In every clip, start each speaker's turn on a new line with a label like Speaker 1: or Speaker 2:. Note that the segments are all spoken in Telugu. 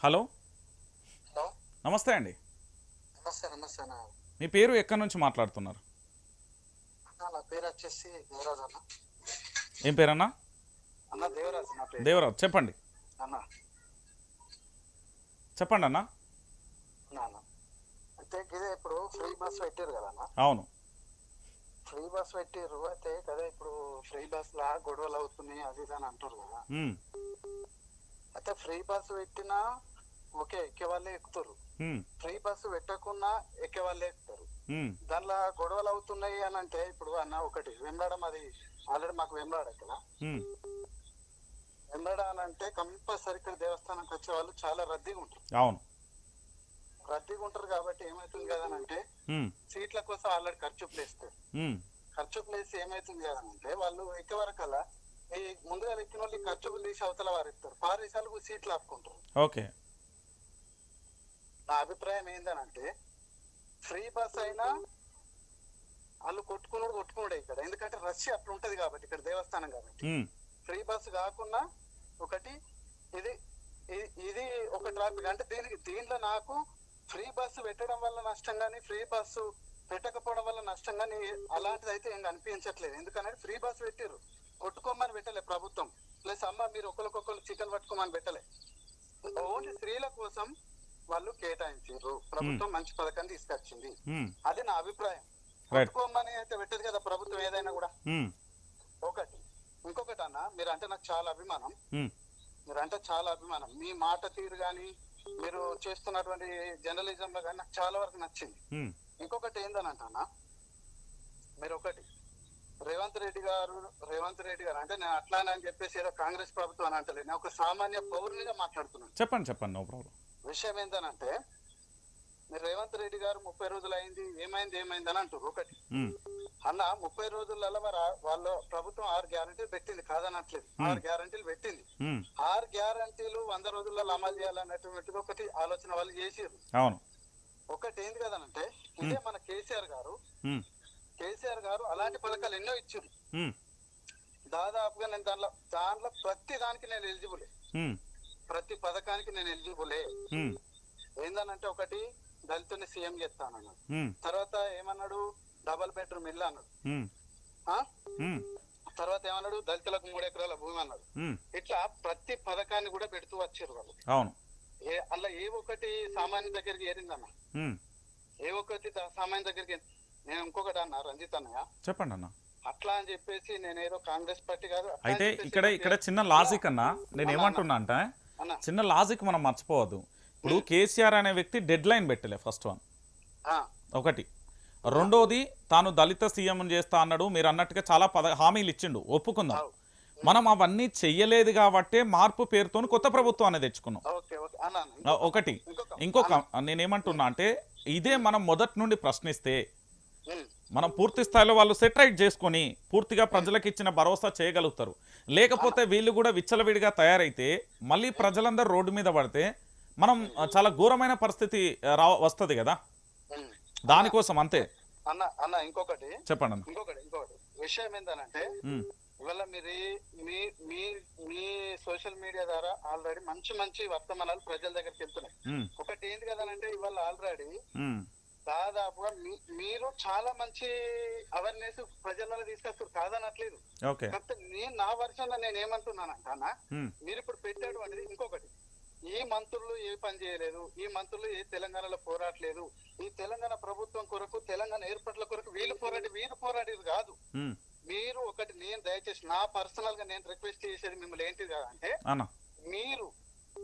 Speaker 1: హలో?
Speaker 2: హలో?
Speaker 1: నమస్తే అండి.
Speaker 2: నమస్తే నమస్తే అన్న.
Speaker 1: మీ పేరు ఎక్కడి నుంచి మాట్లాడుతున్నారు? ఏం పేరన్నా?
Speaker 2: అన్న దేవరాజ్
Speaker 1: చెప్పండి.
Speaker 2: అన్న.
Speaker 1: చెప్పండి అన్న.
Speaker 2: అయితే ఇదే ఇప్పుడు ఫ్రీ బస్ పెట్టారు కదా అన్న.
Speaker 1: అవును.
Speaker 2: ఫ్రీ బస్ పెట్టారు అయితే కదా ఇప్పుడు ఫ్రీ బస్ లా గొడవలు అవుతున్నాయి అది ఇది అని అంటారు కదా. అయితే ఫ్రీ బస్ పెట్టినా ఓకే ఎక్కే వాళ్ళే ఎక్కుతారు. ఫ్రీ బస్ పెట్టకున్నా ఎక్కే వాళ్ళే ఎక్కుతారు. దానిలో గొడవలు అవుతున్నాయి అని అంటే ఇప్పుడు అన్న ఒకటి వెంబడం అది ఆల్రెడీ మాకు వెంబడాడు ఇక్కడ.
Speaker 1: ఉమ్,
Speaker 2: వెంబడ అని అంటే కంపల్సరీ ఇక్కడ దేవస్థానానికి వచ్చే వాళ్ళు చాలా రద్దీగా ఉంటారు.
Speaker 1: అవును.
Speaker 2: రద్దీగా ఉంటారు కాబట్టి ఏమవుతుంది కదా అంటే సీట్ల కోసం ఆల్రెడీ ఖర్చు ప్లేస్తారు ఖర్చు ప్లేస్ ఏమవుతుంది కదా అంటే వాళ్ళు ఎక్కే వరకల్లా ఈ ముందుగా ఎక్కిన వాళ్ళు ఈ ఖర్చు తీసి అవతల వారు ఎక్కుతారు పారేసాలకు సీట్లు ఆపుకుంటారు.
Speaker 1: ఓకే.
Speaker 2: నా అభిప్రాయం ఏందనంటే ఫ్రీ బస్ అయినా వాళ్ళు కొట్టుకున్నాడు కొట్టుకున్నాడే ఇక్కడ. ఎందుకంటే రష్ అట్లా ఉంటది కాబట్టి ఇక్కడ దేవస్థానం కాబట్టి. ఫ్రీ బస్ కాకుండా ఒకటి ఇది ఇది ఒక ట్రాఫిక్. అంటే దీనికి దీంట్లో నాకు ఫ్రీ బస్సు పెట్టడం వల్ల నష్టం కానీ ఫ్రీ బస్సు పెట్టకపోవడం వల్ల నష్టం కానీ అలాంటిది అయితే ఏం అనిపించట్లేదు. ఎందుకంటే ఫ్రీ బస్ పెట్టారు కొట్టుకోమని పెట్టలే ప్రభుత్వం. ప్లస్ అమ్మ మీరు ఒకరికొకరు చికెన్ పట్టుకోమని పెట్టలే. ఓన్లీ స్త్రీల కోసం వాళ్ళు కేటాయించారు. ప్రభుత్వం మంచి పథకం తీసుకొచ్చింది.
Speaker 1: ఉమ్,
Speaker 2: అది నా అభిప్రాయం. కొట్టుకోమని అయితే పెట్టదు కదా ప్రభుత్వం ఏదైనా కూడా.
Speaker 1: ఉమ్,
Speaker 2: ఒకటి. ఇంకొకటి అన్న మీరు అంటే నాకు చాలా అభిమానం.
Speaker 1: ఉమ్,
Speaker 2: మీరు అంటే చాలా అభిమానం. మీ మాట తీరు కానీ మీరు చేస్తున్నటువంటి జర్నలిజం లో కానీ నాకు చాలా వరకు నచ్చింది. ఇంకొకటి ఏందని అన్న మీరు ఒకటి రేవంత్ రెడ్డి గారు రేవంత్ రెడ్డి గారు అంటే నేను అట్లానే అని చెప్పేసి ఏదో కాంగ్రెస్ ప్రభుత్వం అని అంటలేదు. నేను ఒక సామాన్య పౌరునిగా మాట్లాడుతున్నాను.
Speaker 1: చెప్పండి చెప్పండి నో ప్రాబ్లం.
Speaker 2: విషయం ఏంటనంటే మీరు రేవంత్ రెడ్డి గారు ముప్పై రోజులు అయింది ఏమైంది ఏమైంది అని అంటారు ఒకటి. అన్న ముప్పై రోజులలో మరి వాళ్ళ ప్రభుత్వం ఆరు గ్యారంటీలు పెట్టింది కాదనట్లేదు. ఆరు గ్యారంటీలు పెట్టింది. ఆరు గ్యారంటీలు వంద రోజులలో అమలు చేయాలన్నటువంటిది ఒకటి ఆలోచన వాళ్ళు చేసారు
Speaker 1: అవును.
Speaker 2: ఒకటి ఏంది కదనంటే ఇదే మన కేసీఆర్ గారు కేసీఆర్ గారు అలాంటి పథకాలు ఎన్నో ఇచ్చారు
Speaker 1: ఉమ్,
Speaker 2: దాదాపుగా నేను దాంట్లో దాంట్లో ప్రతి దానికి నేను ఎలిజిబులే ప్రతి పథకానికి నేను ఎలిజిబులే ఏందనంటే ఒకటి దళితుని సీఎం చేస్తానన్నాడు. తర్వాత ఏమన్నాడు? డబల్ బెడ్రూమ్ ఇల్లు అన్నాడు. తర్వాత ఏమన్నాడు? దళితులకు మూడు ఎకరాల భూమి అన్నాడు. ఇట్లా ప్రతి పథకాన్ని కూడా పెడుతూ వచ్చారు వాళ్ళు.
Speaker 1: అవును.
Speaker 2: అలా ఏ ఒక్కటి సామాన్య దగ్గరికి ఏరిందన్న? ఏ ఒక్కటి సామాన్య దగ్గరికి నేను ఇంకొకటి అన్న రంజిత్ అన్నయ్య.
Speaker 1: చెప్పండి అన్న.
Speaker 2: అట్లా అని చెప్పేసి నేనేదో కాంగ్రెస్ పార్టీ కాదు అని
Speaker 1: అయితే ఇక్కడ ఇక్కడ చిన్న లాజిక్ అన్న నేను ఏమంటున్నా అంటే చిన్న లాజిక్ మనం మర్చిపోవద్దు. ఇప్పుడు కేసీఆర్ అనే వ్యక్తి డెడ్ లైన్ పెట్టలే ఫస్ట్ వన్ ఒకటి. రెండోది తాను దళిత సీఎం చేస్తా అన్నాడు మీరు అన్నట్టుగా చాలా పద హామీలు ఇచ్చిండు. ఒప్పుకుందాం. మనం అవన్నీ చెయ్యలేదు కాబట్టే మార్పు పేరుతో కొత్త ప్రభుత్వాన్ని తెచ్చుకున్నాం. ఒకటి.
Speaker 2: ఇంకొక
Speaker 1: నేనేమంటున్నా అంటే ఇదే మనం మొదటి నుండి ప్రశ్నిస్తే మనం పూర్తి స్థాయిలో వాళ్ళు సెటరైట్ చేసుకొని పూర్తిగా ప్రజలకు ఇచ్చిన భరోసా చేయగలుగుతారు. లేకపోతే వీళ్ళు కూడా విచ్చలవిడిగా తయారైతే మళ్ళీ ప్రజలందరూ రోడ్డు మీద పడితే మనం చాలా ఘోరమైన పరిస్థితి రా వస్తుంది కదా. దానికోసం అంతే.
Speaker 2: అన్న అన్న ఇంకొకటి.
Speaker 1: చెప్పండి అన్న.
Speaker 2: ఇంకొకటి ఇంకొకటి. విషయం ఏంటంటే ఇవాళ మీరు మీ మీ మీ సోషల్ మీడియా ద్వారా ఆల్రెడీ మంచి మంచి వర్తమానాలు ప్రజల దగ్గరికి వెళ్తున్నాయి. ఒకటి ఏంటి కదనంటే ఇవాళ ఆల్రెడీ దాదాపుగా మీరు చాలా మంచి అవేర్నెస్ ప్రజలలో తీసుకొస్తారు. కాదనట్లేదు. కాకపోతే నేను నా వర్షంలో నేను ఏమంటున్నానంట అన్న
Speaker 1: ఉమ్,
Speaker 2: మీరు ఇప్పుడు పెట్టాడు అనేది ఇంకొకటి. ఈ మంత్రులు ఏ పని చేయలేదు ఈ మంత్రులు ఏ తెలంగాణలో పోరాటలేదు ఈ తెలంగాణ ప్రభుత్వం కొరకు తెలంగాణ ఏర్పాట్ల కొరకు వీళ్ళు పోరాడి వీళ్ళు పోరాడేది కాదు. మీరు ఒకటి నేను దయచేసి నా పర్సనల్గా నేను రిక్వెస్ట్ చేసేది మిమ్మల్ని ఏంటిది కదా అంటే
Speaker 1: అన్న.
Speaker 2: మీరు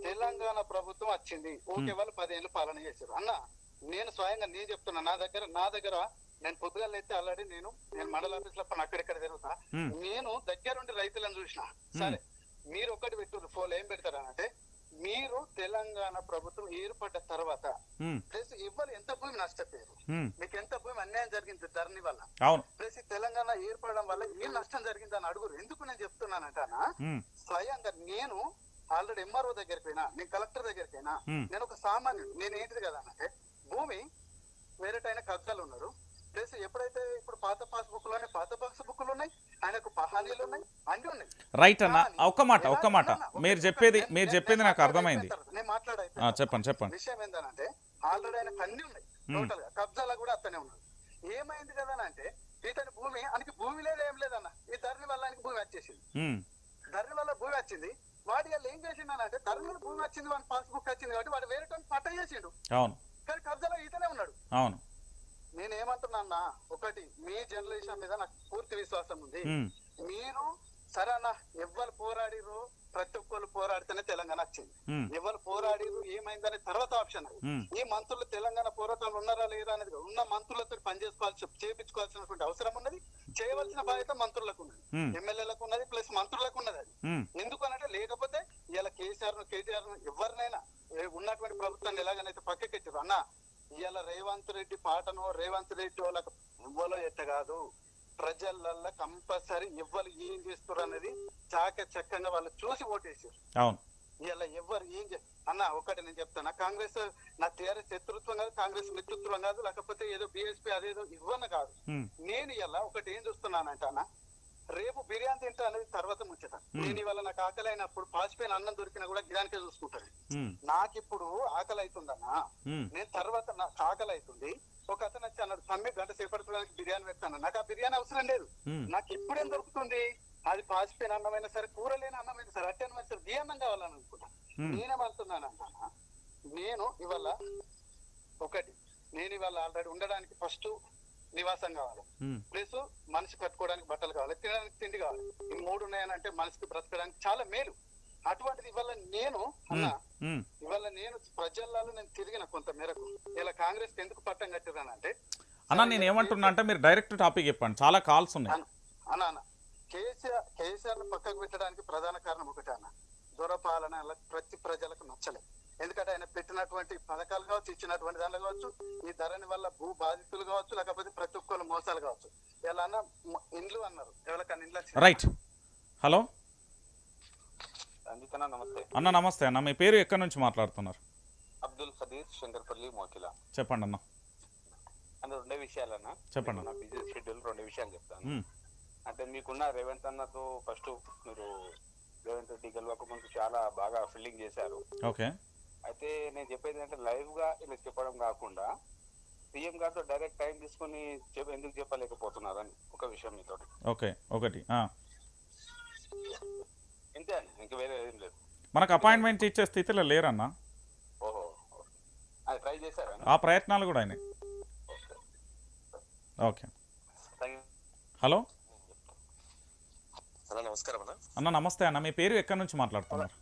Speaker 2: తెలంగాణ ప్రభుత్వం వచ్చింది ఓకే వాళ్ళు పదేళ్ళు పాలన చేశారు. అన్న నేను స్వయంగా నేను చెప్తున్నా నా దగ్గర నా దగ్గర నేను పొద్దుగాల అయితే ఆల్రెడీ నేను నేను మండల ఆఫీస్లో పని అక్కడిక్కడ తిరుగుతా నేను దగ్గరుండి రైతులను చూసిన. సరే మీరు ఒకటి పెట్టు ఫోన్ ఏం పెడతారనంటే మీరు తెలంగాణ ప్రభుత్వం ఏర్పడ్డ తర్వాత ప్లస్ ఎవరు ఎంత భూమి నష్టపోయారు? మీకు ఎంత భూమి అన్యాయం జరిగింది ధరణి వల్ల? ప్లస్ తెలంగాణ ఏర్పడడం వల్ల ఏం నష్టం జరిగింది అని అడుగురు. ఎందుకు నేను చెప్తున్నానంటానా స్వయంగా నేను ఆల్రెడీ ఎంఆర్ఓ దగ్గరికి పోయినా నేను కలెక్టర్ దగ్గరికి పోయినా నేను ఒక సామాన్యుడు నేను ఏంటిది కదా అంటే భూమి వేరేటైన కబ్జాలు ఉన్నారు. ప్లస్ ఎప్పుడైతే ఇప్పుడు పాత పాస్ బుక్లోనే పాత పాస్ బుక్లు ఉన్నాయి ఆయనకు పహానీలు ఉన్నాయి అన్ని ఉన్నాయి.
Speaker 1: రైట్ అన్న ఒక్క మాట ఒక్క మాట. మీరు చెప్పేది మీరు చెప్పేది నాకు అర్థమైంది.
Speaker 2: నేను మాట్లాడే
Speaker 1: చెప్పండి చెప్పండి.
Speaker 2: విషయం ఏంటంటే ఆల్రెడీ ఆయన అన్ని ఉన్నాయి. టోటల్గా కబ్జాలో కూడా అతనే ఉన్నాడు ఏమైంది కదా అంటే ఇతని భూమి ఆయనకి భూమి లేదు ఏం లేదన్న. ఈ ధరణి వల్ల ఆయనకి భూమి వచ్చేసింది.
Speaker 1: ఉమ్,
Speaker 2: ధరణి వల్ల భూమి వచ్చింది. వాడి వాళ్ళు ఏం చేసిండు అంటే ధరణి భూమి వచ్చింది వాడి పాస్బుక్ వచ్చింది కాబట్టి వాడు వేరే పట్ట చేసిండు.
Speaker 1: అవును.
Speaker 2: కానీ కబ్జాలో ఇతనే ఉన్నాడు.
Speaker 1: అవును.
Speaker 2: నేను ఏమంటున్నా అన్న ఒకటి మీ జనరేషన్ మీద నాకు పూర్తి విశ్వాసం ఉంది. మీరు సరే అన్న ఎవ్వరు పోరాడిరు ప్రతి ఒక్కరు పోరాడితేనే తెలంగాణ వచ్చింది. ఎవరు పోరాడిరు ఏమైందనే తర్వాత ఆప్షన్ ఈ మంత్రులు తెలంగాణ పోరాటంలో ఉన్నారా లేదా అనేది. ఉన్న మంత్రులతో పనిచేసుకోవాల్సి చేపించుకోవాల్సినటువంటి అవసరం ఉన్నది. చేయవలసిన బాధ్యత మంత్రులకు ఉన్నది. ఎమ్మెల్యేలకు ఉన్నది ప్లస్ మంత్రులకు ఉన్నది అది.
Speaker 1: ఉమ్,
Speaker 2: ఎందుకు అనంటే లేకపోతే ఇలా కేసీఆర్ను కేటీఆర్ను ఎవరినైనా ఏ ఉన్నటువంటి ప్రభుత్వాన్ని ఎలాగనైతే పక్కకెచ్చారు అన్న ఇవాళ రేవంత్ రెడ్డి పాటను రేవంత్ రెడ్డి వాళ్ళకి ఎవ్వలో ఎట్ట కాదు. ప్రజలల్లో కంపల్సరీ ఎవ్వరు ఏం చేస్తారు అనేది చాక చక్కగా వాళ్ళు చూసి ఓటేసారు
Speaker 1: అవును.
Speaker 2: ఇలా ఎవరు ఏం అన్న ఒకటి నేను చెప్తాను కాంగ్రెస్ నా టీఆర్ఎస్ శత్రుత్వం కాదు కాంగ్రెస్ మిత్రుత్వం కాదు లేకపోతే ఏదో బీఎస్పీ అదేదో ఇవ్వను కాదు. నేను ఇలా ఒకటి ఏం చూస్తున్నానంటే అన్న రేపు బిర్యానీ తింటా అనేది తర్వాత ముచ్చట. నేను ఇవాళ నాకు ఆకలి అయినప్పుడు పాసిపోయిన అన్నం దొరికినా కూడా గిరానికే చూసుకుంటాను నాకు ఇప్పుడు ఆకలి అవుతుందన్నా నేను తర్వాత నాకు ఆకలి అవుతుంది ఒక అతను వచ్చి అన్నాడు తమ్మి గంట సేపడుకోవడానికి బిర్యానీ పెడతాను. నాకు ఆ బిర్యానీ అవసరం లేదు. నాకు ఇప్పుడేం దొరుకుతుంది? అది పాసిపోయిన అన్నమైనా సరే కూర లేని అన్నమైనా సరే అట్టైనా సరే అన్నం కావాలని అనుకుంటా. నేనేమంటున్నాను అంటానా నేను ఇవాళ ఒకటి నేను ఇవాళ ఆల్రెడీ ఉండడానికి ఫస్ట్ నివాసం కావాలి. ప్లస్ మనిషి కట్టుకోవడానికి బట్టలు కావాలి తినడానికి తిండి కావాలి. ఈ మూడు ఉన్నాయనంటే మనిషికి బ్రతకడానికి చాలా మేలు. అటువంటిది ఇవాళ నేను అన్న. ఇవాళ నేను ప్రజల్లో నేను తిరిగిన కొంత మేరకు ఇలా కాంగ్రెస్ ఎందుకు పట్టం కట్టిరానంటే
Speaker 1: అన్న నేను ఏమంటున్నా అంటే మీరు డైరెక్ట్ టాపిక్ చెప్పండి. చాలా కాల్స్ ఉన్నాయి.
Speaker 2: అన్న అన్న కేసీఆర్ కేసీఆర్ పక్కకు పెట్టడానికి ప్రధాన కారణం ఒకటే అన్న. దూరపాలన ప్రతి ప్రజలకు నచ్చలేదు. ఎందుకంటే ఆయన పెట్టినటువంటి పథకాలు కావచ్చు ఇచ్చినటువంటి దానిలో కావచ్చు ఈ ధరణి వల్ల భూ బాధితులు కావచ్చు లేకపోతే ప్రతి ఒక్కరు మోసాలు కావచ్చు. అన్న మ- ఇండ్లు అన్నారు. ఎవరికన్నా ఇండ్లు?
Speaker 1: రైట్. హలో?
Speaker 3: నమస్తే.
Speaker 1: అన్న నమస్తే అన్న. మీ పేరు ఎక్కడి నుంచి మాట్లాడుతున్నారు?
Speaker 3: అబ్దుల్ ఖదీర్ శంకర్పల్లి మోకిల.
Speaker 1: చెప్పండి అన్న.
Speaker 3: అంటే రెండే విషయాలన్న
Speaker 1: చెప్పండి.
Speaker 3: నా బిజీ షెడ్యూల్ రెండు విషయాలు చెప్తాను అంటే మీకున్న రేవంత్ అన్నతో ఫస్ట్ మీరు రేవంత్ రెడ్డి గెలవక ముందు చాలా బాగా ఫీల్డింగ్ చేశారు.
Speaker 1: ఓకే.
Speaker 3: అయితే నేను చెప్పేది అంటే లైవ్గా ఇలా చెప్పడం కాకుండా సీఎం గారితో డైరెక్ట్ టైం తీసుకొని చెప్- ఎందుకు చెప్పలేకపోతున్నారని ఒక విషయం మీతో
Speaker 1: ఓకే ఒకటి ఆ.
Speaker 3: ఇంతే అండి ఇంక వేరే ఏం లేదు.
Speaker 1: మనకు అపాయింట్మెంట్ ఇచ్చే స్థితిలో లేరన్న?
Speaker 3: ఓహో అది ట్రై చేశారా?
Speaker 1: ఆ ప్రయత్నాలు కూడా అయినాయి. ఓకే. హలో?
Speaker 4: అన్న నమస్కారం అన్న.
Speaker 1: అన్న నమస్తే అన్న మీ పేరు ఎక్కడి నుంచి మాట్లాడుతున్నారు?